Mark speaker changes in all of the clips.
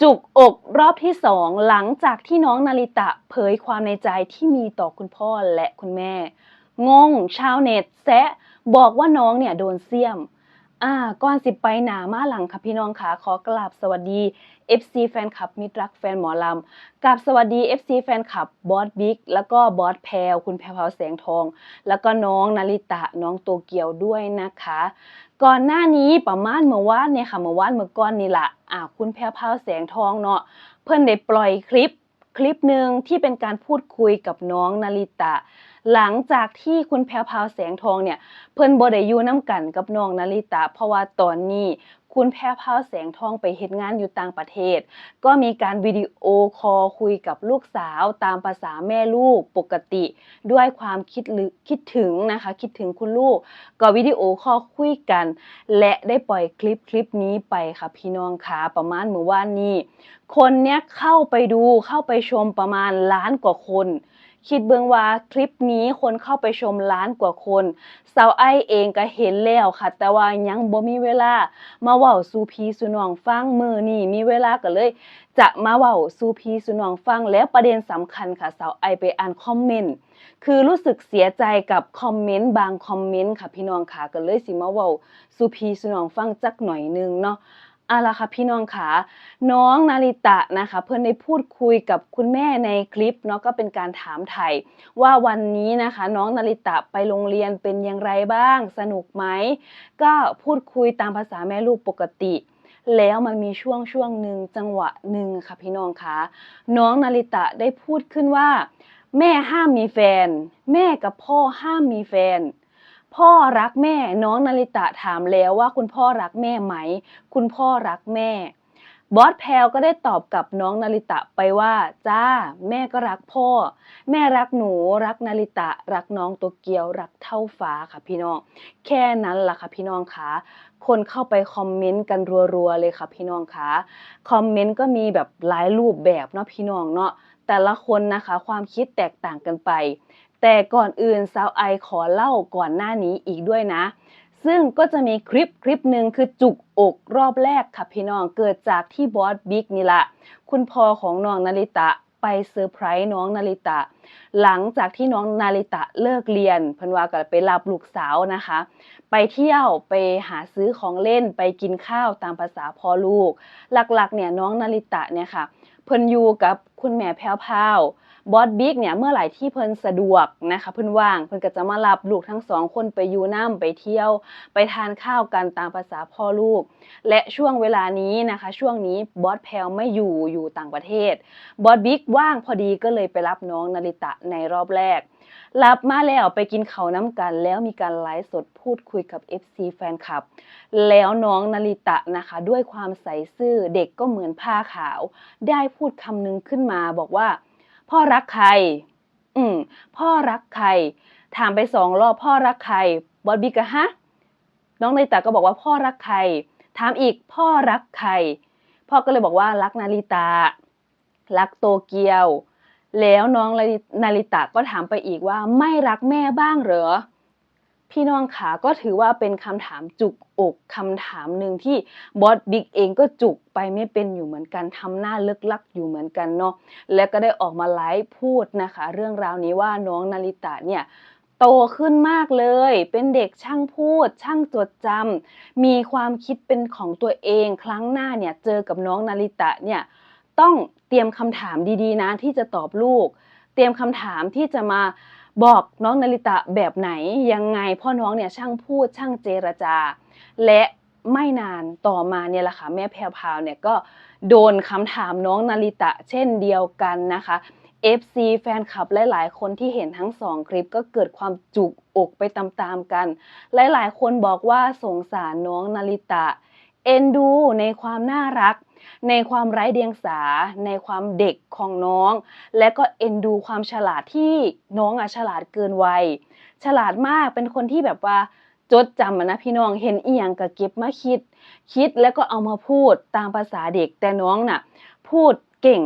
Speaker 1: จุกอกรอบที่สองหลังจากที่น้องนาริตะเผยความในใจที่มีต่อคุณพ่อและคุณแม่ งง ชาวเน็ตแซะบอกว่าน้องเนี่ยโดนเสี่ยม อ่าก่อนสิไปหนามาหลังค่ะพี่น้องค่ะขอกราบสวัสดี FC แฟนคลับมิตรรักแฟนหมอลำกับสวัสดี FC แฟนคลับบอสบิ๊กแล้วก็บอสแพรวคุณแพรวพราวแสงทอง แล้วก็น้องนาริตะน้องโตเกียวด้วยนะคะ ก่อนหน้านี้ประมาณเมื่อวานเนี่ยค่ะเมื่อวานเมื่อก่อนนี่แหละอ่าคุณแพรวพาวแสงทองเนาะเพิ่นได้ปล่อยคลิปคลิปหนึ่งที่เป็นการพูดคุยกับน้องนาริตะ หลังจากที่คุณแพรวพาวแสงทองเนี่ยเพิ่นบ่ได้อยู่น้ำกันกับน้องนาริตะ เพราะว่าตอนนี้ คุณแพรพาวแสงทองไปเฮ็ดงานอยู่ต่างประเทศ ก็มีการวิดีโอคอลคุยกับลูกสาวตามภาษาแม่ลูกปกติ ด้วยความคิดคิดถึงนะคะ คิดถึงคุณลูก ก็วิดีโอคอลคุยกัน และได้ปล่อยคลิปคลิปนี้ไปค่ะพี่น้องคะประมาณเมื่อวานนี้ คนเนี้ยเข้าไปดูเข้าไปชมประมาณล้านกว่าคน คิดเบิ่งว่าคลิปนี้คนเข้าไปชมล้านกว่าคนสาวไอเองก็เห็นแล้วค่ะ แต่ว่ายังบ่มีเวลา มาเว้าสูพีสู่น้องฟังมือนี้มีเวลาก็เลย จะมาเว้าสูพีสู่น้องฟังแล้วประเด็นสำคัญค่ะสาวไอไปอ่านคอมเมนต์คือรู้สึกเสียใจกับคอมเมนต์บางคอมเมนต์ค่ะพี่น้องค่ะก็เลยสิมาเว้าสูพีสู่น้องฟังจักหน่อยนึงเนาะ เอาล่ะค่ะพี่น้องค่ะน้องนาริตะนะคะ เพื่อนได้พูดคุยกับคุณแม่ในคลิปเนาะก็เป็นการถามไถ่ว่าวันนี้นะคะ น้องนาริตะไปโรงเรียนเป็นอย่างไรบ้าง สนุกไหมก็พูดคุยตามภาษาแม่ลูกปกติ แล้วมันมีช่วงช่วงหนึ่งจังหวะหนึ่งค่ะพี่น้องคะน้องนาริตะได้พูดขึ้นว่า แม่ห้ามมีแฟน แม่กับพ่อห้ามมีแฟน พ่อรักแม่น้องนาริตะถามแล้วว่าคุณพ่อรักแม่ไหม คุณพ่อรักแม่ บอสแพลวก็ได้ตอบกับน้องนาริตะไปว่า จ้า แม่ก็รักพ่อ แม่รักหนูรักนาริตะ รักน้องโตเกียวรักเท่าฟ้าค่ะพี่น้อง แค่นั้นล่ะค่ะพี่น้องคะคนเข้าไปคอมเมนต์กันรัวๆเลยค่ะพี่น้องคะคอมเมนต์ก็มีแบบหลายรูปแบบเนาะพี่น้องเนาะแต่ละคนนะคะความคิดแตกต่างกันไป แต่ก่อนอื่นสาวไอขอเล่าก่อนหน้านี้อีกด้วยนะ ซึ่งก็จะมีคลิปคลิปหนึ่งคือจุกอกรอบแรกค่ะพี่น้องเกิดจากที่บอสบิ๊กนี่แหละคุณพ่อของน้องนาริตะไปเซอร์ไพรส์น้องนาริตะหลังจากที่น้องนาริตะเลิกเรียนเพิ่นว่าก็ไปรับลูกสาวนะคะ ไปเที่ยวไปหาซื้อของเล่นไปกินข้าวตามภาษาพ่อลูก หลักๆเนี่ยน้องนาริตะเนี่ยค่ะเพิ่นอยู่กับคุณแม่แพรวพาวบอสบิ๊กเนี่ยเมื่อไหร่ที่เพิ่นสะดวกนะคะเพิ่นว่างเพิ่นก็จะมารับลูกทั้งสองคนไปอยู่น้ำไปเที่ยว ไปทานข้าวกันตามภาษาพ่อลูก และช่วงเวลานี้นะคะ ช่วงนี้บอสแพรวไม่อยู่อยู่ต่างประเทศบอสบิ๊กว่างพอดีก็เลยไปรับน้องนาริตะในรอบแรกรับมาแล้วไปกินเขาวน้ำกันแล้วมีการไลฟ์สดพูดคุยกับ FC แฟนคลับ แล้วน้องนาริตะนะคะ ด้วยความใสซื่อเด็กก็เหมือนผ้าขาว ได้พูดคำนึงขึ้นมาบอกว่า พ่อรักใคร อืม พ่อรักใคร ถามไปสองรอบพ่อรักใครบอสบิ๊กอะฮะ น้องนาริตะก็บอกว่าพ่อรักใคร ถามอีกพ่อรักใคร พ่อก็เลยบอกว่ารักนาริตะรักโตเกียว แล้วน้องนาริตะก็ถามไปอีกว่าไม่รักแม่บ้างเหรอ พี่น้องขาก็ถือว่าเป็นคำถามจุกอกคำถามหนึ่งที่บอสบิ๊กเองก็จุกไปไม่เป็นอยู่เหมือนกันทำหน้าเลิกลักอยู่เหมือนกันเนาะและก็ได้ออกมาไลฟ์พูดนะคะ เรื่องราวนี้ว่าน้องนาริตะเนี่ยโตขึ้นมากเลย เป็นเด็กช่างพูด ช่างจดจำมีความคิดเป็นของตัวเอง ครั้งหน้าเนี่ยเจอกับน้องนาริตะเนี่ย ต้องเตรียมคำถามดีๆนะที่จะตอบลูก เตรียมคำถามที่จะมาบอกน้องนาริตะแบบไหนยังไงพ่อน้องเนี่ยช่างพูดช่างเจรจา และไม่นานต่อมาเนี่ยแหละค่ะแม่แพรวพาวเนี่ยก็โดนคำถามน้องนาริตะเช่นเดียวกันนะคะ FC แฟนคลับหลาย ๆ คนที่เห็นทั้งสองคลิปก็เกิดความจุกอกไปตามๆกัน หลายๆ คนบอกว่าสงสารน้องนาริตะ เอ็นดูในความน่ารัก ในความไร้เดียงสา ในความเด็กของน้อง และก็เอ็นดูความฉลาดที่น้องอะฉลาดเกินวัย ฉลาดมากเป็นคนที่แบบว่าจดจำนะพี่น้องเห็นอีหยังก็เก็บมาคิด คิดแล้วก็เอามาพูดตามภาษาเด็กแต่น้องน่ะ พูดเก่ง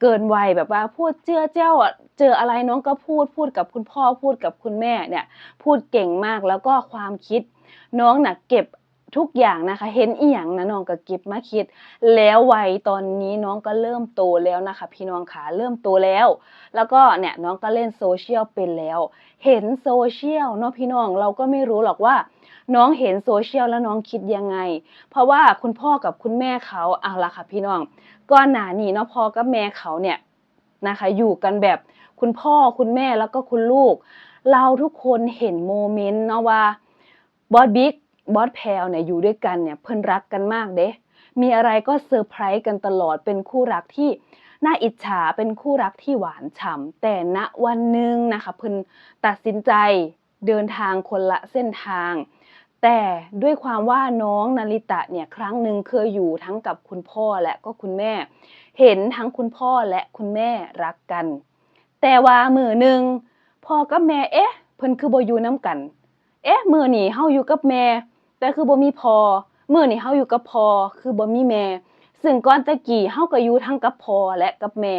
Speaker 1: เกินวัยแบบว่าพูดเจื้อเจ้าเจออะไรน้องก็พูดพูดกับคุณพ่อพูดกับคุณแม่เนี่ย พูดเก่งมากแล้วก็ความคิด น้องน่ะเก็บ ทุกอย่างนะคะ เห็นอีหยังนะน้องก็เก็บมาคิด แล้ววัยตอนนี้น้องก็เริ่มโตแล้วนะคะ พี่น้องขาเริ่มโตแล้ว แล้วก็เนี่ยน้องก็เล่นโซเชียลเป็นแล้ว เห็นโซเชียลเนาะพี่น้องเราก็ไม่รู้หรอกว่า น้องเห็นโซเชียลแล้วน้องคิดยังไง เพราะว่าคุณพ่อกับคุณแม่เขาเอาละค่ะพี่น้องก่อนหน้านี้เนาะพ่อกับแม่เขาเนี่ยนะคะ อยู่กันแบบคุณพ่อคุณแม่แล้วก็คุณลูก เราทุกคนเห็นโมเมนต์เนาะว่าบอสบิ๊ก บอสแพลเนี่ยอยู่ด้วยกันเนี่ยเพิ่นรักกันมากเด้มีอะไรก็เซอร์ไพรส์กันตลอดเป็นคู่รักที่น่าอิจฉาเป็นคู่รักที่หวานฉ่ำแต่ณวันหนึ่งนะคะเพิ่นตัดสินใจเดินทางคนละเส้นทาง แต่ด้วยความว่าน้องนาริตะเนี่ยครั้งหนึ่งเคยอยู่ทั้งกับคุณพ่อและก็คุณแม่ เห็นทั้งคุณพ่อและคุณแม่รักกัน แต่ว่ามือหนึ่งพ่อกับแม่เอ๊ะเพิ่นคือบ่อยู่น้ำกัน เอ๊ะมือหนีเฮาอยู่กับแม่ แต่คือบ่มีพอมือนี่เฮาอยู่กับพอคือบ่มีแม่ซึ่งก่อนตะกี้เฮาก็อยู่ทั้งกับพอและกับแม่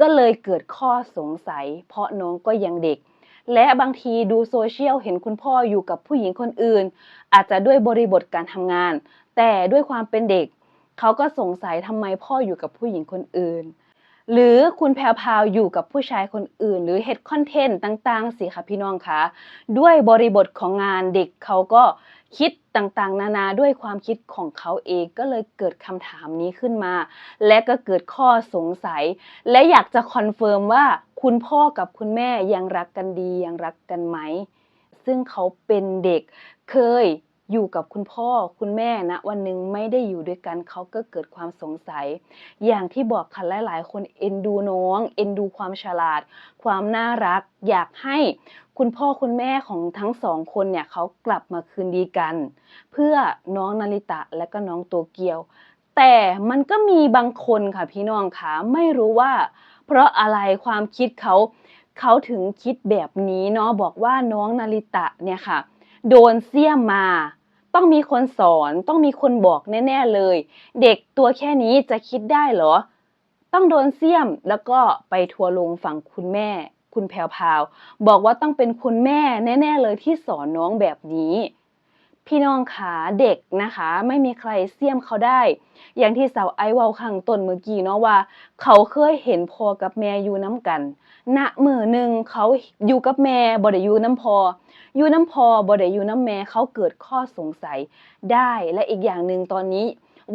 Speaker 1: ก็เลยเกิดข้อสงสัย เพราะน้องก็ยังเด็ก และบางทีดูโซเชียลเห็นคุณพ่ออยู่กับผู้หญิงคนอื่น อาจจะด้วยบริบทการทำงาน แต่ด้วยความเป็นเด็ก เขาก็สงสัยทำไมพ่ออยู่กับผู้หญิงคนอื่น หรือคุณแพรวพาวอยู่กับผู้ชายคนอื่น หรือเฮดคอนเทนต์ต่างๆสิค่ะพี่น้องคะด้วยบริบทของงานเด็กเขาก็คิดต่างๆ นานาด้วยความคิดของเขาเองก็เลยเกิดคำถามนี้ขึ้นมา และก็เกิดข้อสงสัย และอยากจะคอนเฟิร์มว่าคุณพ่อกับคุณแม่ยังรักกันดียังรักกันไหม ซึ่งเขาเป็นเด็กเคย อยู่กับคุณพ่อคุณแม่นะวันหนึ่งไม่ได้อยู่ด้วยกันเขาก็เกิดความสงสัย อย่างที่บอกค่ะหลายๆ คนเอ็นดูน้อง เอ็นดูความฉลาด ความน่ารัก อยากให้คุณพ่อคุณแม่ของทั้งสองคนเนี่ยเขากลับมาคืนดีกัน เพื่อน้องนาริตะและก็น้องโตเกียว แต่มันก็มีบางคนค่ะพี่น้องคะไม่รู้ว่า เพราะอะไรความคิดเขาเขาถึงคิดแบบนี้เนาะบอกว่าน้องนาริตะเนี่ยค่ะ โดนเสี้ยมมา ต้องมีคนสอนต้องมีคนบอกแน่ ๆเลย เด็กตัวแค่นี้จะคิดได้เหรอ ต้องโดนเสี่ยมแล้วก็ไปทัวร์ลงฝั่งคุณแม่ คุณแพรวพาว บอกว่าต้องเป็นคุณแม่แน่ ๆเลยที่สอนน้องแบบนี้ พี่น้องขาเด็กนะคะ ไม่มีใครเสี้ยมเขาได้ อย่างที่สาวไอเวาข้างต้นเมื่อกี้เนาะว่า เขาเคยเห็นพ่อกับแม่อยู่น้ำกันณมือหนึ่งเขาอยู่กับแม่บ่ได้อยู่น้ำพออยู่น้ำพอบ่ได้อยู่น้ำแม่เขาเกิดข้อสงสัยได้และอีกอย่างหนึ่งตอนนี้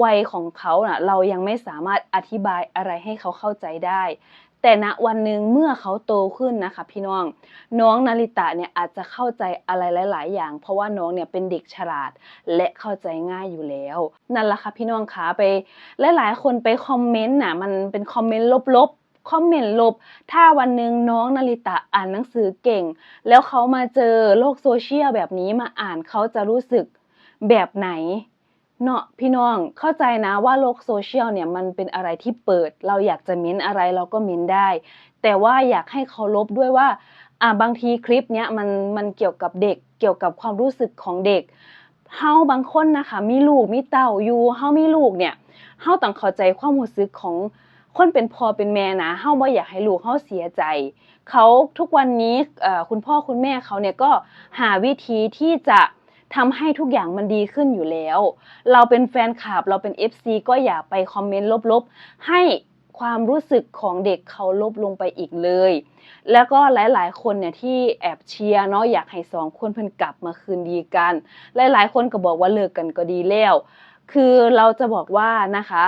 Speaker 1: วัยของเขาน่ะเรายังไม่สามารถอธิบายอะไรให้เขาเข้าใจได้ แต่ณวันหนึ่งเมื่อเขาโตขึ้นนะคะ พี่น้องน้องนาริตะเนี่ยอาจจะเข้าใจอะไรหลาย ๆ อย่าง เพราะว่าน้องเนี่ยเป็นเด็กฉลาดและเข้าใจง่ายอยู่แล้ว นั่นแหละค่ะพี่น้องคะไปหลาย ๆ คนไปคอมเมนต์น่ะมันเป็นคอมเมนต์ลบๆคอมเมนต์ลบ ถ้าวันหนึ่งน้องนาริตะอ่านหนังสือเก่ง แล้วเขามาเจอโลกโซเชียลแบบนี้มาอ่านเขาจะรู้สึกแบบไหน เนาะพี่น้องเข้าใจนะว่าโลกโซเชียลเนี่ยมันเป็นอะไรที่เปิด เราอยากจะเม้นอะไรเราก็เม้นได้ แต่ว่าอยากให้เคารพด้วยว่าอ่าบางทีคลิปเนี้ยมันมันเกี่ยวกับเด็กเกี่ยวกับความรู้สึกของเด็กเฮาบางคนนะคะมีลูกมีเต้าอยู่เฮามีลูกเนี่ยเฮาต้องเข้าใจความรู้สึกของคนเป็นพ่อเป็นแม่นะเฮาบ่อยากให้ลูกเฮาเสียใจ เขาทุกวันนี้คุณพ่อคุณแม่เขาเนี่ยก็หาวิธีที่จะ ทำให้ทุกอย่างมันดีขึ้นอยู่แล้ว เราเป็นแฟนคลับเราเป็น FC ก็อย่าไปคอมเมนต์ลบๆ ให้ความรู้สึกของเด็กเขาลบลงไปอีกเลย แล้วก็หลายๆ คนเนี่ยที่แอบเชียร์เนาะอยากให้สองคนเพิ่นกลับมาคืนดีกัน หลายๆ คนก็บอกว่าเลิกกันก็ดีแล้ว คือเราจะบอกว่านะคะ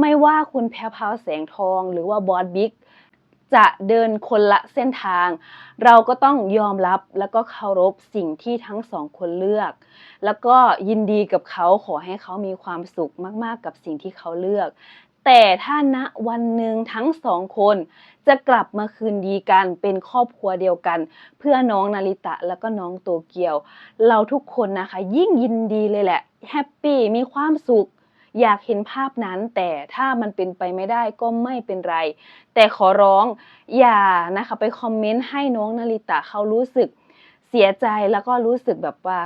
Speaker 1: ไม่ว่าคุณแพรพาวแสงทองหรือว่าบอสบิ๊ก จะเดินคนละเส้นทาง เราก็ต้องยอมรับแล้วก็เคารพสิ่งที่ทั้งสองคนเลือก แล้วก็ยินดีกับเขาขอให้เขามีความสุขมาก ๆ กับสิ่งที่เขาเลือก แต่ถ้าณวันหนึ่งทั้งสองคนจะกลับมาคืนดีกันเป็นครอบครัวเดียวกัน เพื่อน้องนาริตะแล้วก็น้องโตเกียว เราทุกคนนะคะ ยิ่งยินดีเลยแหละแฮปปี้มีความสุข อยากเห็นภาพนั้น แต่ถ้ามันเป็นไปไม่ได้ก็ไม่เป็นไร แต่ขอร้องอย่านะคะไปคอมเมนต์ให้น้องนาริตะเขารู้สึกเสียใจแล้วก็รู้สึกแบบว่า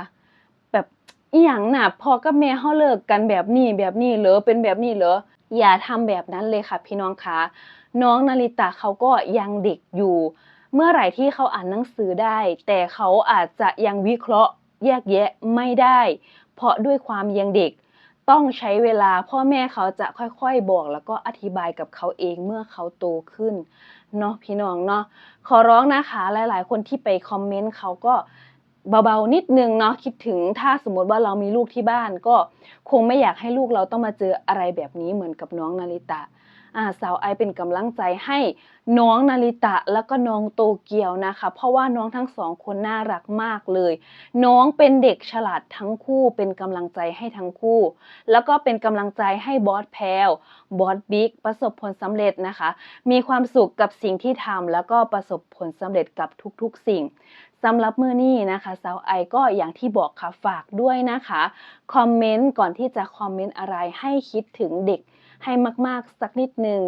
Speaker 1: แบบอีหยังน่ะพอกับแม่เขาเลิกกันแบบนี้แบบนี้เหรอเป็นแบบนี้เหรออย่าทำแบบนั้นเลยค่ะพี่น้องคะน้องนาริตะเขาก็ยังเด็กอยู่ เมื่อไหร่ที่เขาอ่านหนังสือได้ แต่เขาอาจจะยังวิเคราะห์แยกแยะไม่ได้ เพราะด้วยความยังเด็ก ต้องใช้เวลาพ่อแม่เขาจะค่อยๆบอกแล้วก็อธิบายกับเขาเองเมื่อเขาโตขึ้นเนาะพี่น้องเนาะขอร้องนะคะหลายๆ คนที่ไปคอมเมนต์เขาก็เบาๆนิดนึงเนาะคิดถึงถ้าสมมติว่าเรามีลูกที่บ้านก็คงไม่อยากให้ลูกเราต้องมาเจออะไรแบบนี้เหมือนกับน้องนาริตะ สาวไอเป็นกำลังใจให้น้องนาริตะแล้วก็น้องโตเกียวนะคะ เพราะว่าน้องทั้งสองคนน่ารักมากเลย น้องเป็นเด็กฉลาดทั้งคู่ เป็นกำลังใจให้ทั้งคู่ แล้วก็เป็นกำลังใจให้บอสแพลวบอสบิ๊กประสบผลสำเร็จนะคะ มีความสุขกับสิ่งที่ทำแล้วก็ประสบผลสำเร็จกับทุกๆ สิ่ง สำหรับมือนี้นะคะสาวไอก็อย่างที่บอกค่ะฝากด้วยนะคะคอมเมนต์ก่อนที่จะคอมเมนต์อะไรให้คิดถึงเด็กให้มาก ๆ สักนิดหนึ่ง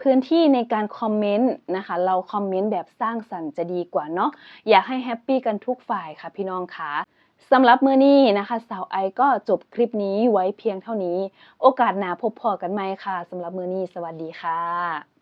Speaker 1: พื้นที่ในการคอมเมนต์นะคะ เราคอมเมนต์แบบสร้างสรรค์จะดีกว่าเนาะอยากให้แฮปปี้กันทุกฝ่ายค่ะพี่น้องค่ะสำหรับมื้อนี้นะคะสาวไอก็จบคลิปนี้ไว้เพียงเท่านี้ โอกาสหน้าพบพอกันใหม่ค่ะสำหรับมื้อนี้สวัสดีค่ะ